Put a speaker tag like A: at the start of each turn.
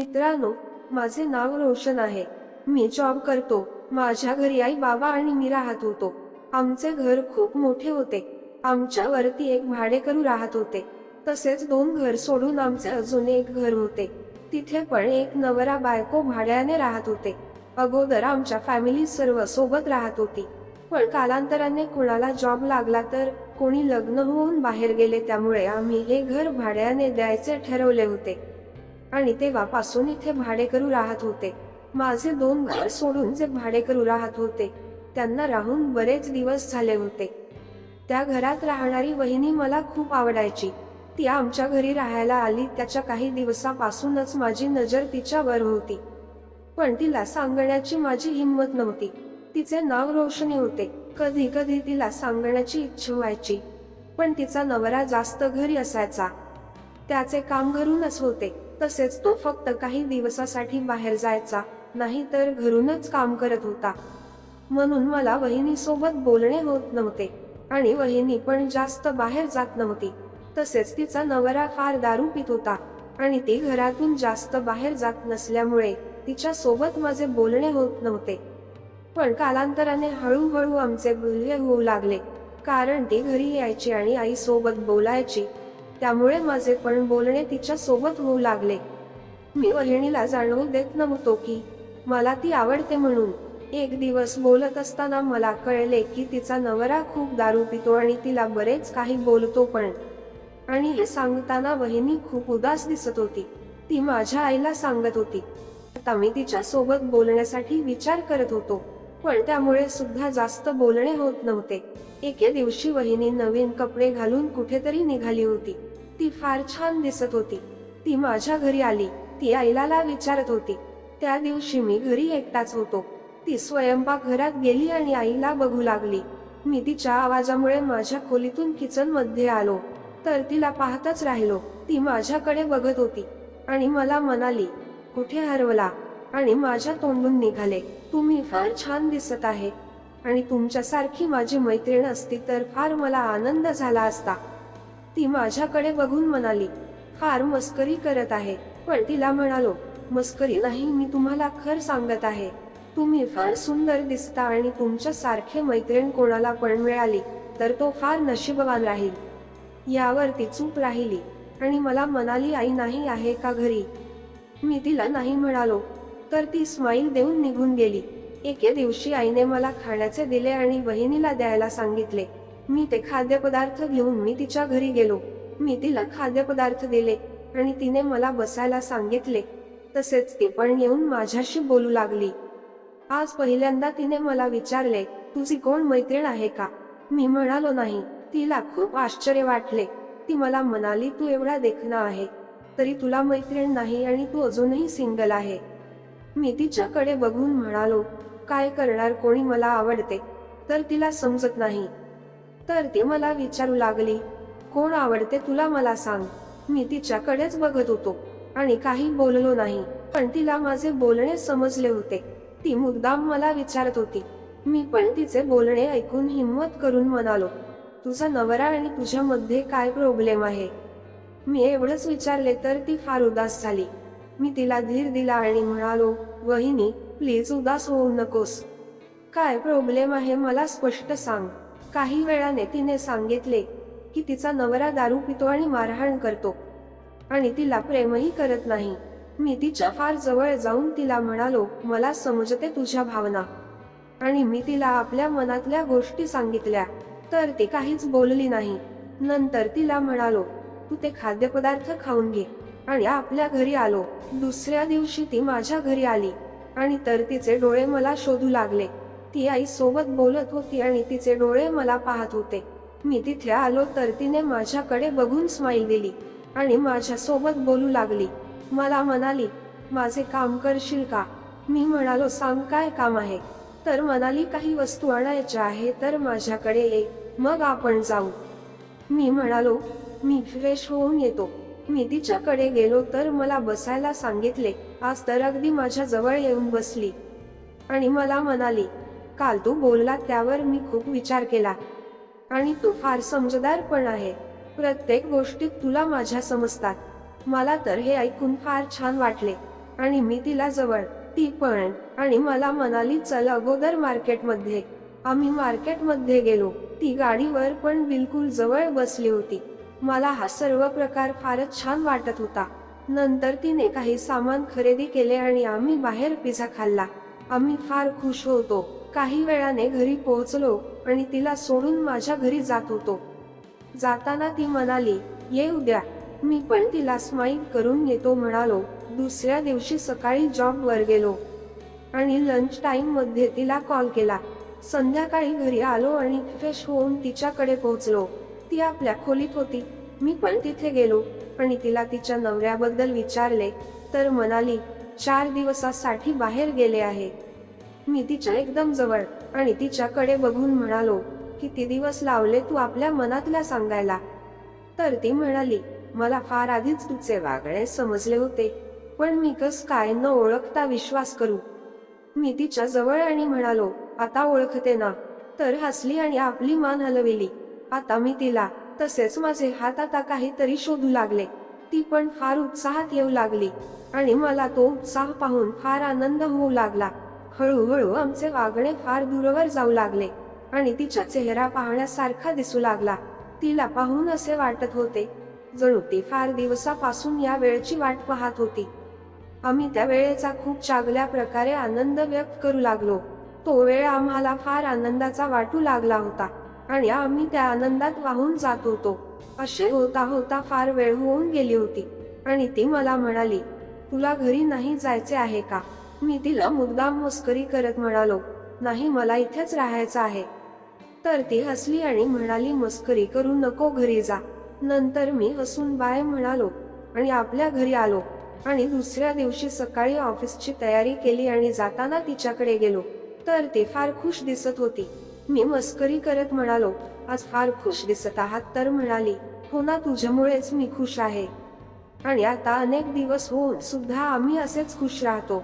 A: मित्रांनो माझे नाव रोशन आहे. मी जॉब करतो. माझ्या घरी आई बाबा आणि मी राहत होतो. आमचे घर खूप मोठे होते. आमच्या वरती एक भाडेकरू राहत होते. तसेच दोन घर सोडून आमचे अजून एक घर होते. तिथे पण एक नवरा बायको भाड्याने राहत होते. अगोदर आमच्या फॅमिली सर्व सोबत राहत होती. पण कालांतराने कुणाला जॉब लागला तर कोणी लग्न होऊन बाहेर गेले त्यामुळे आम्ही हे घर भाड्याने द्यायचे ठरवले होते. आणि तेव्हापासून इथे भाडेकरू राहत होते. माझे दोन घर सोडून जे भाडेकरू राहत होते त्यांना राहून बरेच दिवस झाले होते. त्या घरात राहणारी वहिनी मला खूप आवडायची. ती आमच्या घरी राहायला आली त्याच्या काही दिवसापासूनच माझी नजर तिच्यावर होती. पण तिला सांगण्याची माझी हिंमत नव्हती. तिचे नाव रोशनी होते. कधी कधी तिला सांगण्याची इच्छा व्हायची. पण तिचा नवरा जास्त घरी असायचा. त्याचे काम घरूनच होते. तसेच तो फक्त काही दिवसासाठी बाहेर जायचा नाही तर घरूनच काम करत होता. म्हणून मला वहिनीसोबत बोलणे होत नव्हते आणि वहिनी पण जास्त बाहेर जात नव्हती. तसेच तिचा नवरा फार दारू पित होता आणि ती घरातून जास्त बाहेर जात नसल्यामुळे तिच्या सोबत माझे बोलणे होत नव्हते. पण कालांतराने हळूहळू आमचे बोलणे होऊ लागले कारण ती घरी यायची आणि आई सोबत बोलायची त्यामुळे माझे पण बोलणे तिच्या सोबत होऊ लागले. मी वहिनीला जाणवू देत नव्हतो की मला ती आवडते म्हणून. एक दिवस बोलत असताना मला कळले की तिचा नवरा खूप दारू पितो आणि तिला बरेच काही बोलतो पण. आणि हे सांगताना वहिनी खूप उदास दिसत होती. ती माझ्या आईला सांगत होती. आता मी तिच्या सोबत बोलण्यासाठी विचार करत होतो. पण त्यामुळे सुद्धा जास्त बोलणे होत नव्हते. एके दिवशी वहिनी नवीन कपडे घालून कुठेतरी निघाली होती. ती फार छान दिसत होती. ती माझ्या घरी आली ती आईला विचारत होती. त्या दिवशी मी घरी एकटाच होतो. ती स्वयंपाक घरात गेली आणि आईला बघू लागली. मी तिच्या आवाजामुळे माझ्या खोलीतून किचनमध्ये आलो. तर तिला पाहतच राहिलो. ती माझ्याकडे बघत होती. आणि मला म्हणाली कुठे हरवला? आणि माझ्या तोंडून निघाले. तुम्ही फार छान दिसत आहे. आणि तुमच्यासारखी माझी मैत्रीण असती तर फार मला आनंद झाला असता. ती माझ्याकडे बघून म्हणाली फार मस्करी करत आहे. पण तिला म्हणालो मस्करी नाही मी तुम्हाला खर सांगत आहे. तुम्ही फार सुंदर दिसता आणि तुमच्या सारखे मैत्रीण कोणाला पण मिळाली तर तो फार नशीबवान राहील. यावर ती चूप राहिली आणि मला म्हणाली आई नाही आहे का घरी? मी तिला नाही म्हणालो तर ती स्माईल देऊन निघून गेली. एके दिवशी आईने मला खाण्याचे दिले आणि बहिणीला द्यायला सांगितले. मी ते खाद्यपदार्थ घेऊन मी तिच्या घरी गेलो. मी तिला खाद्यपदार्थ दिले आणि तिने मला बसायला सांगितले. तसेच ती पण येऊन माझ्याशी बोलू लागली. आज पहिल्यांदा तिने मला विचारले तुझी कोण मैत्रीण आहे का? मी म्हणालो नाही. तिला खूप आश्चर्य वाटले. ती मला म्हणाली तू एवढा देखणा आहे तरी तुला मैत्रीण नाही आणि तू अजूनही सिंगल आहे. मी तिच्याकडे बघून म्हणालो काय करणार कोणी मला आवडते? तर तिला समजत नाही. तर ती मला विचारू लागली. कोण आवडते तुला मला सांग. मी तिच्याकडेच बघत होतो आणि काही बोललो नाही. पण तिला माझे बोलणे समजले होते. ती मुद्दाम मला विचारत होती. मी पण तिचे बोलणे ऐकून हिंमत करून म्हणालो तुझा नवरा आणि तुझ्यामध्ये काय प्रॉब्लेम आहे? मी एवढंच विचारले तर ती फार उदास झाली. मी तिला धीर दिला आणि म्हणालो वहिनी प्लीज उदास होऊ नकोस. काय प्रॉब्लेम आहे मला स्पष्ट सांग. काही वेळाने तिने सांगितले की तिचा नवरा दारू पितो आणि मारहाण करतो. आणि तिला प्रेमही करत नाही. मी तिच्या फार जवळ जाऊन तिला म्हणालो मला समजते तुझ्या भावना. आणि मी तिला आपल्या मनातल्या गोष्टी सांगितल्या. तर ती काहीच बोलली नाही. नंतर तिला म्हणालो तू ते खाद्यपदार्थ खाऊन घे. आणि आपल्या घरी आलो. दुसऱ्या दिवशी ती माझ्या घरी आली. आणि तर तिचे डोळे मला शोधू लागले. ती आई सोबत बोलत होती आणि तिचे डोळे मला पाहत होते. मी तिथे आलो तर तिने माझ्याकडे बघून स्माईल दिली आणि माझ्या सोबत बोलू लागली. मला म्हणाली माझे काम करशील का? मी म्हणालो सांग काय काम आहे? तर म्हणाली काही वस्तू आणायच्या आहे तर माझ्याकडे ये मग आपण जाऊ. मी म्हणालो मी फ्रेश होऊन येतो. मी तिच्याकडे गेलो तर मला बसायला सांगितले. आज तर अगदी माझ्या जवळ येऊन बसली. आणि मला म्हणाली काल तू बोलला त्यावर मी खूप विचार केला. आणि तू फार समजदार पण आहे. प्रत्येक गोष्टीत तुला माझ्या समजतात. मला तर हे ऐकून फार छान वाटले. आणि मी तिला जवळ ती पण आणि मला म्हणाली चल अगोदर मार्केटमध्ये. आम्ही मार्केटमध्ये गेलो. ती गाडीवर पण बिलकुल जवळ बसली होती. मला हा सर्व प्रकार फारच छान वाटत होता. नंतर तिने काही सामान खरेदी केले आणि आम्ही बाहेर पिझ्झा खाल्ला. आम्ही फार खुश होतो. काही वेळाने घरी पोहोचलो आणि तिला सोडून माझ्या घरी जात होतो. जाताना ती म्हणाली ये उद्या मी पण तिला स्माईल करून येतो म्हणालो. दुसऱ्या दिवशी सकाळी जॉब वर गेलो आणि लंच टाइममध्ये तिला कॉल केला. संध्याकाळी घरी आलो आणि फ्रेश होऊन तिच्याकडे पोहोचलो. ती आपल्या खोलीत होती. मी पण तिथे गेलो आणि तिला तिच्या नवऱ्याबद्दल विचारले. तर म्हणाली चार दिवसासाठी बाहेर गेले आहे. मी तिच्या एकदम जवळ आणि तिच्याकडे बघून म्हणालो किती दिवस लावले तू आपल्या मनातल्या सांगायला? तर ती म्हणाली मला फार आधीच तुझे वागणे समजले होते पण मी कस काय न ओळखता विश्वास करू? मी तिच्या जवळ आणि म्हणालो आता ओळखते ना. तर हसली आणि आपली मान हलविली. आता मी तिला तसेच माझे हात आता काहीतरी शोधू लागले. ती पण फार उत्साहात येऊ लागली आणि मला तो उत्साह पाहून फार आनंद होऊ लागला. हळूहळू आमचे वागणे फार दूरवर जाऊ लागले आणि तिचा चेहरा पाहण्यासारखा दिसू लागला. तिला पाहून असे वाटत होते जणू ती फार दिवसापासून या वेळची वाट पाहत होती. आम्ही त्या वेळेचा खूप चांगल्या प्रकारे आनंद व्यक्त करू लागलो. तो वेळ आम्हाला फार आनंदाचा वाटू लागला होता आणि आम्ही त्या आनंदात वाहून जात होतो. असे होता होता फार वेळ होऊन गेली होती आणि ती मला म्हणाली तुला घरी नाही जायचे आहे का? मी तिला मुद्दाम मस्करी करत म्हणालो नाही मला इथेच राहायचं आहे. तर ती हसली आणि म्हणाली मस्करी करू नको घरी जा. नंतर मी हसून बाय म्हणालो आणि आपल्या घरी आलो आणि दुसऱ्या दिवशी सकाळी ऑफिसची तयारी केली आणि जाताना तिच्याकडे गेलो. तर ती फार खुश दिसत होती. मी मस्करी करत म्हणालो आज फार खुश दिसत आहात तर म्हणाली हो ना तुझ्यामुळेच मी खुश आहे. आणि आता अनेक दिवस होऊन सुद्धा आम्ही असेच खुश राहतो.